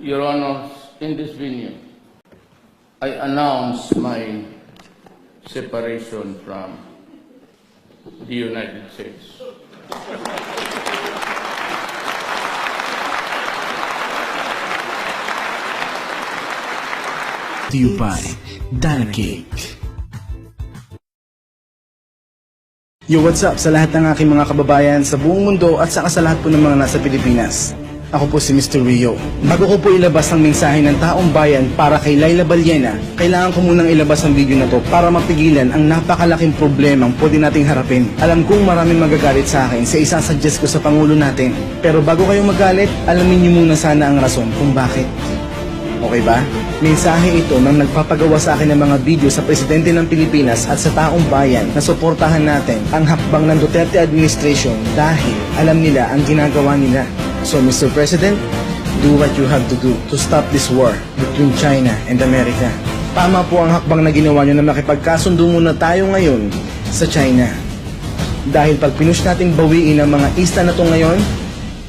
Your Honors, in this venue, I announce my separation from the United States. To you by Dana Cake. Yo, what's up sa lahat ng aking mga kababayan sa buong mundo at saka sa lahat po ng mga nasa Pilipinas. Ako po si Mr. Rio. Bago ko po ilabas ang mensahe ng taong bayan para kay Laila Balyena, kailangan ko munang ilabas ang video na to para mapigilan ang napakalaking problemang pwede nating harapin. Alam kong maraming magagalit sa akin sa isasuggest ko sa Pangulo natin. Pero bago kayong magalit, alamin niyo muna sana ang rason kung bakit. Okay ba? Mensahe ito ng nagpapagawa sa akin ng mga video sa Presidente ng Pilipinas at sa taong bayan na suportahan natin ang hakbang ng Duterte administration dahil alam nila ang ginagawa nila. So Mr. President, do what you have to do to stop this war between China and America. Tama po ang hakbang na ginawa nyo na makipagkasundo muna tayo ngayon sa China. Dahil pag pinush nating bawiin ang mga isla na to ngayon,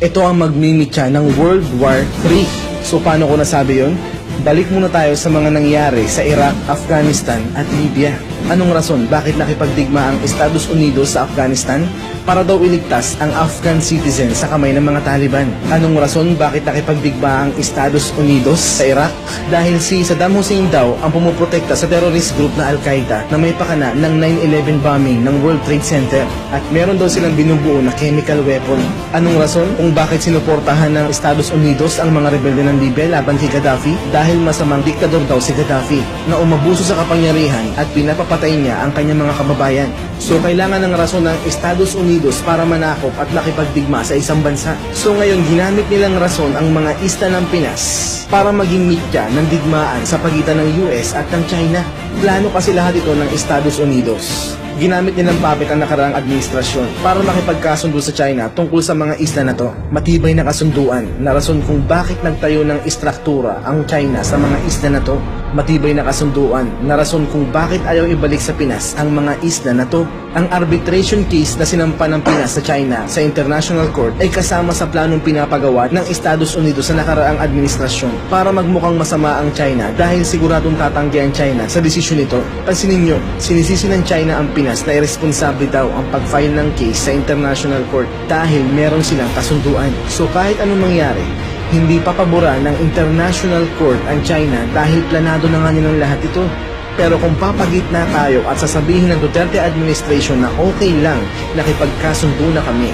ito ang magmimitya ng World War III. So paano ko nasabi yon? Balik muna tayo sa mga nangyari sa Iraq, Afghanistan at Libya. Anong rason bakit nakipagdigma ang Estados Unidos sa Afghanistan? Para daw iligtas ang Afghan citizen sa kamay ng mga Taliban. Anong rason bakit nakipagdigma ang Estados Unidos sa Iraq? Dahil si Saddam Hussein daw ang pumuprotekta sa terrorist group na Al-Qaeda na may pakana ng 9-11 bombing ng World Trade Center at meron daw silang binubuo na chemical weapon. Anong rason kung bakit sinuportahan ng Estados Unidos ang mga rebelde ng Libya laban kay Gaddafi? Dahil masamang diktador daw si Gaddafi na umabuso sa kapangyarihan at pinapapatay niya ang kanyang mga kababayan. So kailangan ng rason ng Estados Unidos para manakop at makipagdigma sa isang bansa. So ngayon ginamit nilang rason ang mga isla ng Pinas para maging mitya ng digmaan sa pagitan ng US at ng China. Plano kasi lahat ito ng Estados Unidos. Ginamit nilang puppet ang nakaraang administrasyon para makipagkasundo sa China tungkol sa mga isla na to. Matibay na kasunduan na rason kung bakit nagtayo ng istruktura ang China sa mga isla na to. Matibay na kasunduan na rason kung bakit ayaw ibalik sa Pinas ang mga isla na to. Ang arbitration case na sinampa ng Pinas sa China sa International Court ay kasama sa planong pinapagawa ng Estados Unidos sa nakaraang administrasyon para magmukhang masama ang China dahil siguradong tatanggi ang China sa desisyon nito. Pansinin nyo, sinisisi ng China ang Pinas na irresponsable daw ang pag-file ng case sa International Court dahil meron silang kasunduan. So kahit anong mangyari, hindi papaboran ng International Court ang China dahil planado na nga nilang lahat ito. Pero kung papagitna tayo at sasabihin ng Duterte administration na okay lang nakipagkasundo na kami,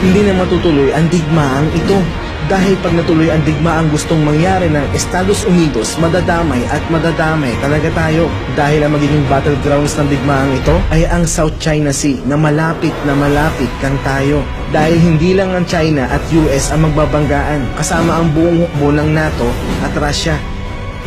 hindi na matutuloy ang digmaang ito. Dahil pag natuloy ang digmaang gustong mangyari ng Estados Unidos, madadamay at madadamay talaga tayo. Dahil ang magiging battlegrounds ng digmaang ito ay ang South China Sea na malapit na malapit kang tayo. Dahil hindi lang ang China at US ang magbabanggaan, kasama ang buong hukbo ng NATO at Russia.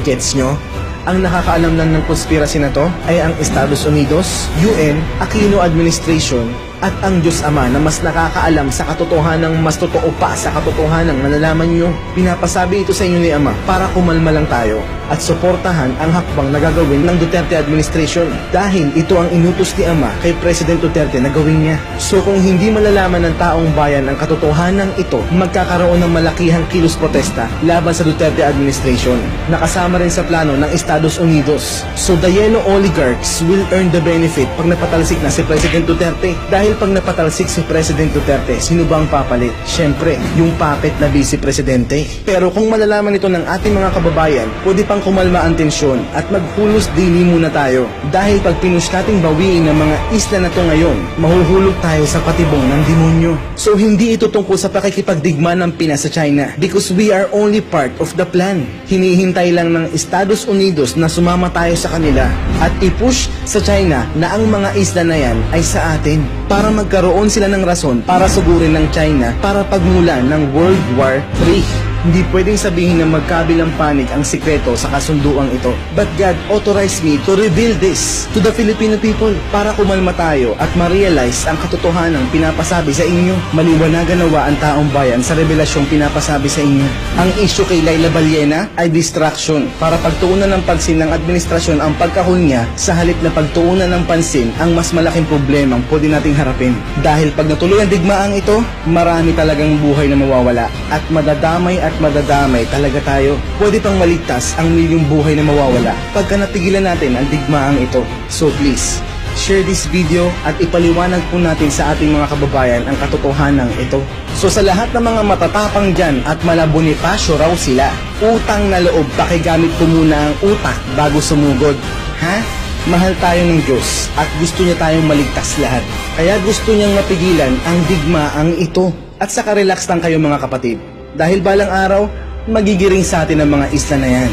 Gets nyo? Ang nakakaalam lang ng konspirasy na to ay ang Estados Unidos, UN, Aquino Administration, at ang Diyos Ama na mas nakakaalam sa katotohanan mas totoo pa sa katotohanan na nalalaman nyo. Pinapasabi ito sa inyo ni Ama para kumalma lang tayo at suportahan ang hakbang na gagawin ng Duterte administration dahil ito ang inutos ni Ama kay President Duterte na gawin niya. So kung hindi malalaman ng taong bayan ang katotohanan ito, magkakaroon ng malakihang kilos protesta laban sa Duterte administration. Nakasama rin sa plano ng Estados Unidos. So the yellow oligarchs will earn the benefit pag napatalsik na si President Duterte. Dahil pag napatalsik si President Duterte, sino ba ang papalit? Siyempre, yung puppet na Vice Presidente. Pero kung malalaman ito ng ating mga kababayan, pwede pang kumalma ang tensyon at maghulos dili muna tayo. Dahil pag pinush nating bawiin ang mga isla na to ngayon, mahuhulog tayo sa patibong ng demonyo. So hindi ito tungkol sa pakikipagdigma ng Pinas sa China because we are only part of the plan. Hinihintay lang ng Estados Unidos na sumama tayo sa kanila at i-push sa China na ang mga isla na yan ay sa atin para magkaroon sila ng rason para sugurin ng China para pagmulan ng World War III. Hindi pwedeng sabihin na magkabilang panig ang sikreto sa kasunduang ito. But God authorized me to reveal this to the Filipino people para kumalma tayo at ma-realize ang katotohanang pinapasabi sa inyo. Maliwanagan nawa ang taong bayan sa revelasyong pinapasabi sa inyo. Ang issue kay Laila Balyena ay distraction para pagtuunan ng pansin ng administrasyon ang pagkahul niya sa halip na pagtuunan ng pansin ang mas malaking problemang pwede nating harapin. Dahil pag natuloy ang digmaang ito, marami talagang buhay na mawawala at madadamay at madadamay talaga tayo. Pwede pang maligtas ang milyong buhay na mawawala pagka napigilan natin ang digmaang ito. So please, share this video at ipaliwanag po natin sa ating mga kababayan ang katotohanan ito. So sa lahat ng mga matatapang dyan at malabonipasyo raw sila, utang na loob pakigamit po muna ang utak bago sumugod. Ha? Mahal tayo ng Diyos at gusto niya tayong maligtas lahat. Kaya gusto niyang mapigilan ang digmaang ito. At saka relax lang kayo mga kapatid. Dahil balang araw, magigiring sa atin ang mga isla na yan.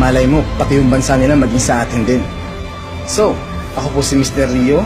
Malay mo, pati yung bansa nila maging sa atin din. So, ako po si Mr. Rio.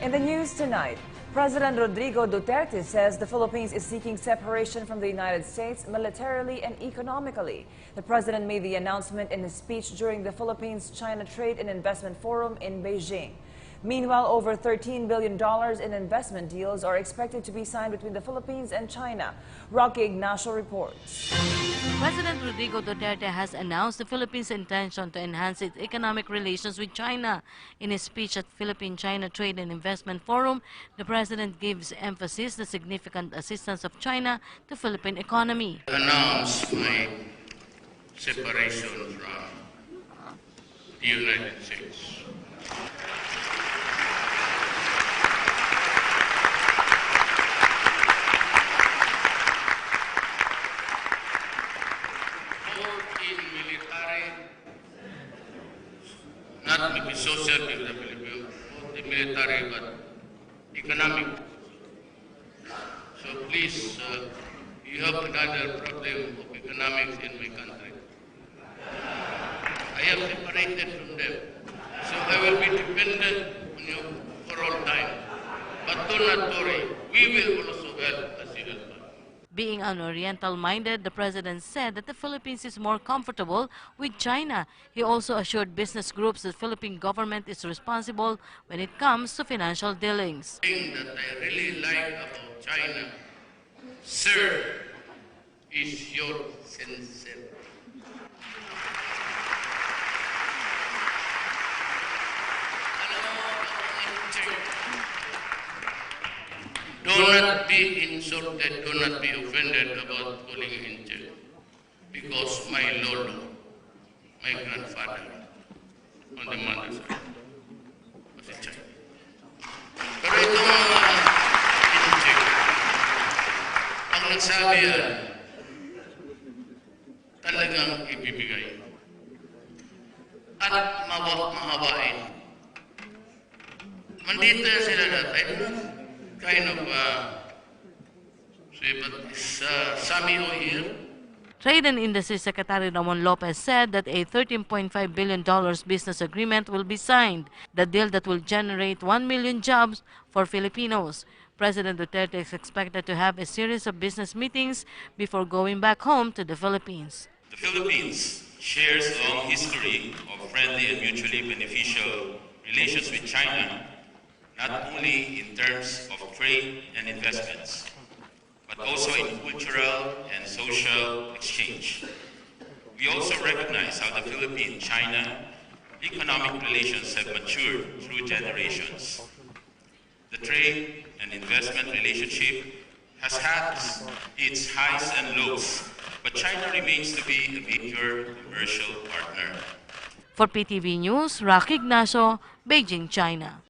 In the news tonight, President Rodrigo Duterte says the Philippines is seeking separation from the United States militarily and economically. The president made the announcement in his speech during the Philippines China Trade and Investment Forum in Beijing. Meanwhile, over $13 billion in investment deals are expected to be signed between the Philippines and China. Rocky Ignacio reports. President Rodrigo Duterte has announced the Philippines' intention to enhance its economic relations with China. In his speech at the Philippine-China Trade and Investment Forum, the president gives emphasis the significant assistance of China to the Philippine economy. Announce my separation from the United States. Both in military, not maybe social in the in military but economic. So please, uh, you have another problem of economics in my country. I am separated from them. So I will be dependent on you for all time. But do not worry, we will also help as you help. Being un Oriental minded, the president said that the Philippines is more comfortable with China. He also assured business groups that the Philippine government is responsible when it comes to financial dealings. thing that I really like about China, sir, is your sincerity. Alam Do not be insulted, do not be offended about calling him Inche. Because my Lord, my grandfather, on the mother's side, was a Chinese. Pero itong mga incheck, ang nagsabi yan, talagang ibibigay. At mawa, mahawain. Mandito sila dati. Kind of, uh, Trade and Industry Secretary Ramon Lopez said that a $13.5 billion business agreement will be signed, the deal that will generate 1 million jobs for Filipinos. President Duterte is expected to have a series of business meetings before going back home to the Philippines. The Philippines shares a long history of friendly and mutually beneficial relations with China, not only in terms of trade and investments, but also in cultural and social exchange. We also recognize how the Philippine-China economic relations have matured through generations. The trade and investment relationship has had its highs and lows, but China remains to be a major commercial partner. For PTV News, Rocky Ignacio, Beijing, China.